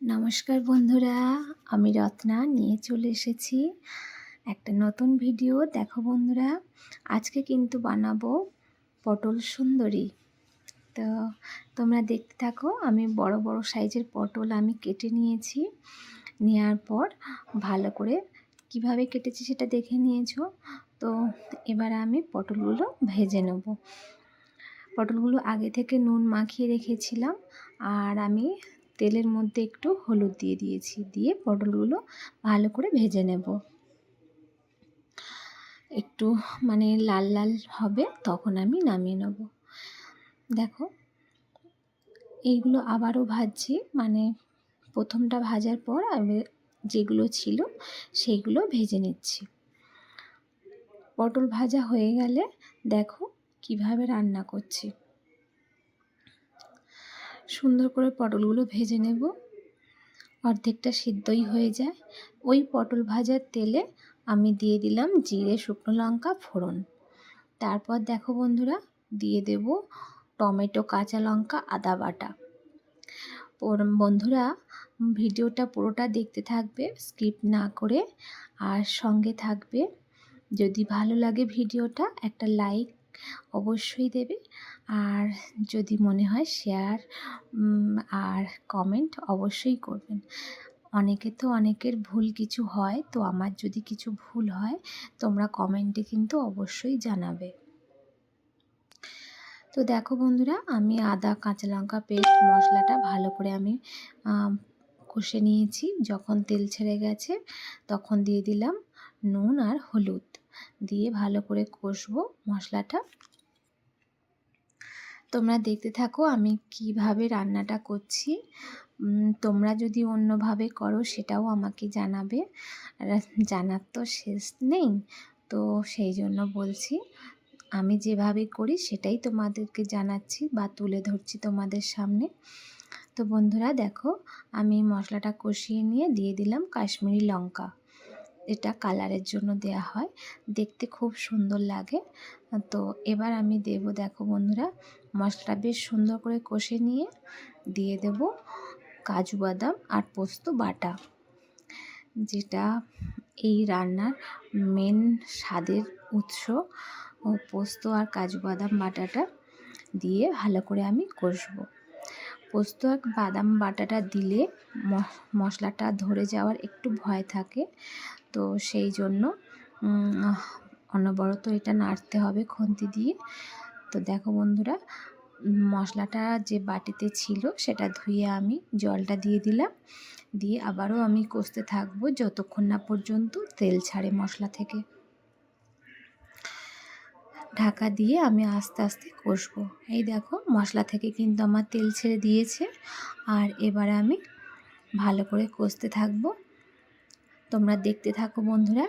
নমস্কার বন্ধুরা, আমি রত্না নিয়ে চলে এসেছি একটা নতুন ভিডিও। দেখো বন্ধুরা, আজকে কিন্তু বানাবো পটল সুন্দরী। তো তোমরা দেখতে থাকো, আমি বড় বড় সাইজের পটল আমি কেটে নিয়েছি। নেওয়ার পর ভালো করে কীভাবে কেটেছি সেটা দেখে নিয়েছো। তো এবার আমি পটলগুলো ভেজে নেব। পটলগুলো আগে থেকে নুন মাখিয়ে রেখেছিলাম, আর আমি তেলের মধ্যে একটু হলুদ দিয়ে দিয়েছি, দিয়ে পটলগুলো ভালো করে ভেজে নেব। একটু মানে লাল লাল হবে তখন আমি নামিয়ে নেব। দেখো, এইগুলো আবারও ভাজছি মানে প্রথমটা ভাজার পর আমি যেগুলো ছিল সেইগুলো ভেজে নিচ্ছি। পটল ভাজা হয়ে গেলে দেখো কীভাবে রান্না করছি। সুন্দর করে পটলগুলো ভেজে নেব। অর্ধেকটা সিদ্ধই হয়ে যায়। ওই পটল ভাজার তেলে আমি দিয়ে দিলাম জিরে, শুকনো লঙ্কা, ফোড়ন। তারপর দেখো বন্ধুরা, দিয়ে দেব টমেটো, কাঁচা লঙ্কা, আদা বাটা। বন্ধুরা, ভিডিওটা পুরোটা দেখতে থাকবে, স্কিপ না করে। আর সঙ্গে থাকবে, যদি ভালো লাগে ভিডিওটা, একটা লাইক অবশ্যই দেবে। আর যদি মনে হয় শেয়ার আর কমেন্ট অবশ্যই করবেন। অনেকে তো অনেকের ভুল কিছু হয়, তো আমার যদি কিছু ভুল হয়, তোমরা কমেন্টে কিন্তু অবশ্যই জানাবে। তো দেখো বন্ধুরা, আমি আদা, কাঁচা লঙ্কা পেস্ট মশলাটা ভালো করে আমি কষে নিয়েছি। যখন তেল ছেড়ে গেছে, তখন দিয়ে দিলাম নুন আর হলুদ। দিয়ে ভালো করে কষবো মশলাটা। তোমরা দেখতে থাকো আমি কীভাবে রান্নাটা করছি। তোমরা যদি অন্যভাবে করো সেটাও আমাকে জানাবে। জানার তো শেষ নেই। তো সেই জন্য বলছি, আমি যেভাবে করি সেটাই তোমাদেরকে জানাচ্ছি বা তুলে ধরছি তোমাদের সামনে। তো বন্ধুরা দেখো, আমি মশলাটা কষিয়ে নিয়ে দিয়ে দিলাম কাশ্মীরি লঙ্কা। এটা কালারের জন্য দেয়া হয়। দেখতে খুব সুন্দর লাগে। তো এবার আমি দেব, দেখো বন্ধুরা, মশলাটা বেশ সুন্দর করে কষে নিয়ে দিয়ে দেব কাজু বাদাম আর পোস্ত বাটা। যেটা এই রান্নার মেন স্বাদের উৎস। ও পোস্ত আর কাজু বাদাম বাটাটা দিয়ে ভালো করে আমি কষবো। পোস্ত আর বাদাম বাটাটা দিলে মশলাটা ধরে যাওয়ার একটু ভয় থাকে। তো সেই জন্য অনবরত এটা নাড়তে হবে খুন্তি দিয়ে। তো দেখো বন্ধুরা, মশলাটা যে বাটিতে ছিল সেটা ধুয়ে আমি জলটা দিয়ে দিলাম। দিয়ে আবারও আমি কষতে থাকব যতক্ষণ না পর্যন্ত তেল ছাড়ে মশলা থেকে। ঢাকা দিয়ে আমি আস্তে আস্তে কষবো। এই দেখো, মশলা থেকে কিন্তু আমার তেল ছেড়ে দিয়েছে। আর এবারে আমি ভালো করে কষতে থাকব। তোমরা দেখতে থাকো বন্ধুরা।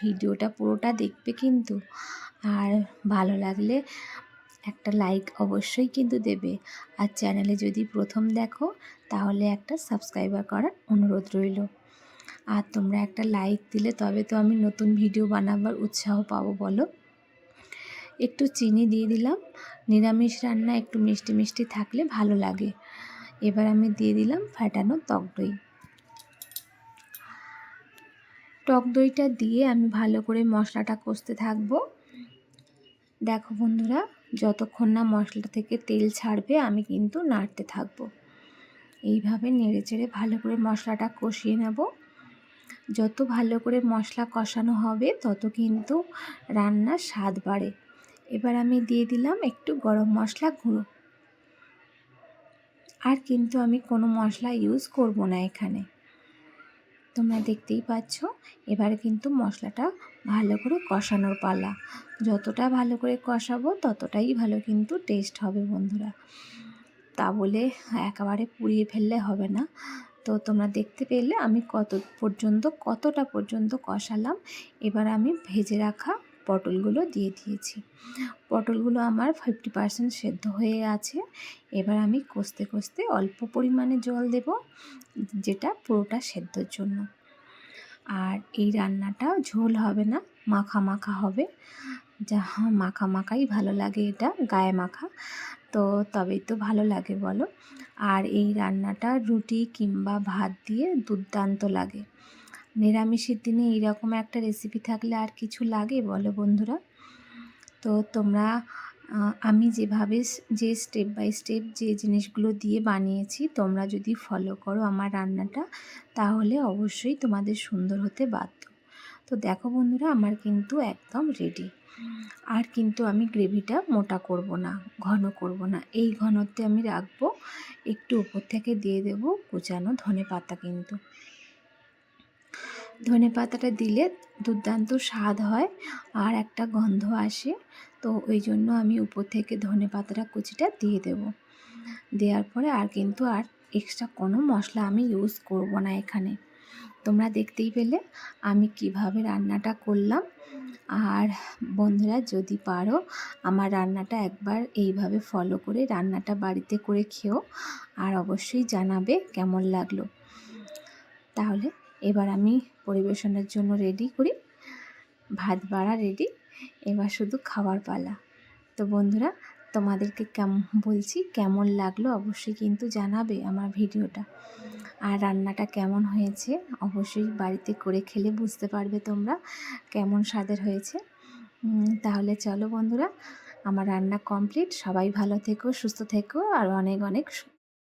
ভিডিওটা পুরোটা দেখবে কিন্তু। আর ভালো লাগলে একটা লাইক অবশ্যই কিন্তু দেবে। আর চ্যানেলে যদি প্রথম দেখো, তাহলে একটা সাবস্ক্রাইবার করার অনুরোধ রইল। আর তোমরা একটা লাইক দিলে তবে তো আমি নতুন ভিডিও বানাবার উৎসাহ পাবো, বলো। একটু চিনি দিয়ে দিলাম। নিরামিষ রান্না একটু মিষ্টি মিষ্টি থাকলে ভালো লাগে। এবার আমি দিয়ে দিলাম ফাটানো টক দই। টক দইটা দিয়ে আমি ভালো করে মশলাটা কষতে থাকব। দেখো বন্ধুরা, যতক্ষণ না মশলা থেকে তেল ছাড়বে, আমি কিন্তু নাড়তে থাকব। এইভাবে নেড়ে চেড়ে ভালো করে মশলাটা কষিয়ে নেব। যত ভালো করে মশলা কষানো হবে, তত কিন্তু রান্নার স্বাদ বাড়ে। এবার আমি দিয়ে দিলাম একটু গরম মশলা গুঁড়ো। আর কিন্তু আমি কোনো মশলা ইউজ করব না এখানে। তোমরা দেখতেই পাচ্ছ, এবারে কিন্তু মশলাটা ভালো করে কষানোর পালা। যতটা ভালো করে কষাবো, ততটাই ভালো কিন্তু টেস্ট হবে বন্ধুরা। তা বলে একেবারে পুড়িয়ে ফেললে হবে না। তো তোমরা দেখতে পেলে আমি কত পর্যন্ত, কতটা পর্যন্ত কষালাম। এবার আমি ভেজে রাখা পটলগুলো দিয়ে দিয়েছি। পটলগুলো আমার ফিফটি পারসেন্ট সেদ্ধ হয়ে আছে। এবার আমি কষতে কষতে অল্প পরিমাণে জল দেব, যেটা পুরোটা সেদ্ধর জন্য। আর এই রান্নাটা ঝোল হবে না, মাখা মাখা হবে। যা মাখা মাখাই ভালো লাগে এটা, গায়ে মাখা। তো তবেই তো ভালো লাগে বলো। আর এই রান্নাটা রুটি কিংবা ভাত দিয়ে দুর্দান্ত লাগে। নিরামিষের দিনে এইরকম একটা রেসিপি থাকলে আর কিছু লাগে? বলো বন্ধুরা। তো তোমরা আমি যেভাবে যে স্টেপ বাই স্টেপ যে জিনিসগুলো দিয়ে বানিয়েছি, তোমরা যদি ফলো করো আমার রান্নাটা, তাহলে অবশ্যই তোমাদের সুন্দর হতে বাধ্য। তো দেখো বন্ধুরা, আমার কিন্তু একদম রেডি আর কিন্তু আমি গ্রেভিটা মোটা করব না, ঘন করব না। এই ঘনত্বে আমি রাখব, একটু উপর থেকে দিয়ে দেব কুচানো ধনে পাতা কিন্তু। ধনে পাতাটা দিলে দুর্দান্ত স্বাদ হয় আর একটা গন্ধ আসে। তো ওই জন্য আমি উপর থেকে ধনে পাতাটা, কুচিটা দিয়ে দেব। দেওয়ার পরে আর কিন্তু আর এক্সট্রা কোনো মশলা আমি ইউজ করব না এখানে। তোমরা দেখতেই পেলে আমি কীভাবে রান্নাটা করলাম। আর বন্ধুরা, যদি পারো আমার রান্নাটা একবার এইভাবে ফলো করে রান্নাটা বাড়িতে করে খেও। আর অবশ্যই জানাবে কেমন লাগল। তাহলে এবার আমি পরিবেশনের জন্য রেডি করি। ভাত বাড়া রেডি এবার শুধু খাবার পালা। তো বন্ধুরা, তোমাদেরকে কেমন বলছি কেমন লাগল অবশ্যই কিন্তু জানাবে আমার ভিডিওটা। আর রান্নাটা কেমন হয়েছে অবশ্যই বাড়িতে করে খেলে বুঝতে পারবে তোমরা কেমন স্বাদের হয়েছে। তাহলে চলো বন্ধুরা, আমার রান্না কমপ্লিট সবাই ভালো থেকো, সুস্থ থেকো, আর অনেক অনেক